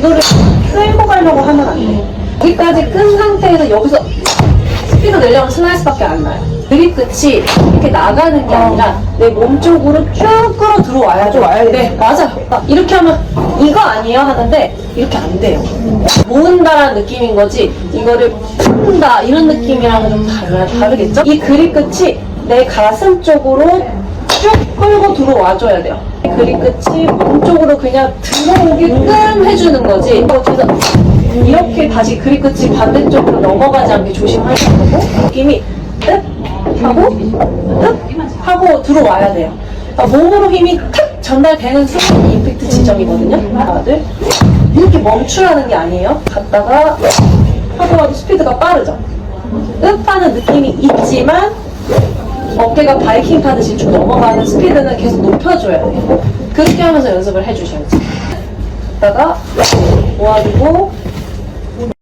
이거를 끌고 가려고 하면 안 돼. 여기까지 끈 상태에서 여기서 스피드 내려면 슬라이스밖에 안 나요. 그립 끝이 이렇게 나가는 게 아니라 내 몸 쪽으로 쭉 끌어 들어와야 죠 와야 돼. 네, 맞아요. 아, 이렇게 하면 이거 아니에요 하는데 이렇게 안 돼요. 모은다라는 느낌인 거지 이거를 푼다 이런 느낌이랑은 좀 달라, 다르겠죠? 이 그립 끝이 내 가슴 쪽으로 쭉 끌고 들어와줘야 돼요. 그립 끝이 몸 쪽으로 그냥 들어오게끔 해주는 거지. 그래서 이렇게 다시 그립 끝이 반대쪽으로 넘어가지 않게 조심하셔야 되고 느낌이 뜻 하고 뜻 하고 들어와야 돼요. 그러니까 몸으로 힘이 탁 전달되는 순간이 임팩트 지점이거든요. 하나, 둘. 이렇게 멈추라는 게 아니에요. 갔다가 하고 하도 스피드가 빠르죠. 뜻하는 느낌이 있지만 어깨가 바이킹 타듯이 쭉 넘어가는 스피드는 계속 높여줘야 돼요. 그렇게 하면서 연습을 해주셔야지. 이따가 모아두고,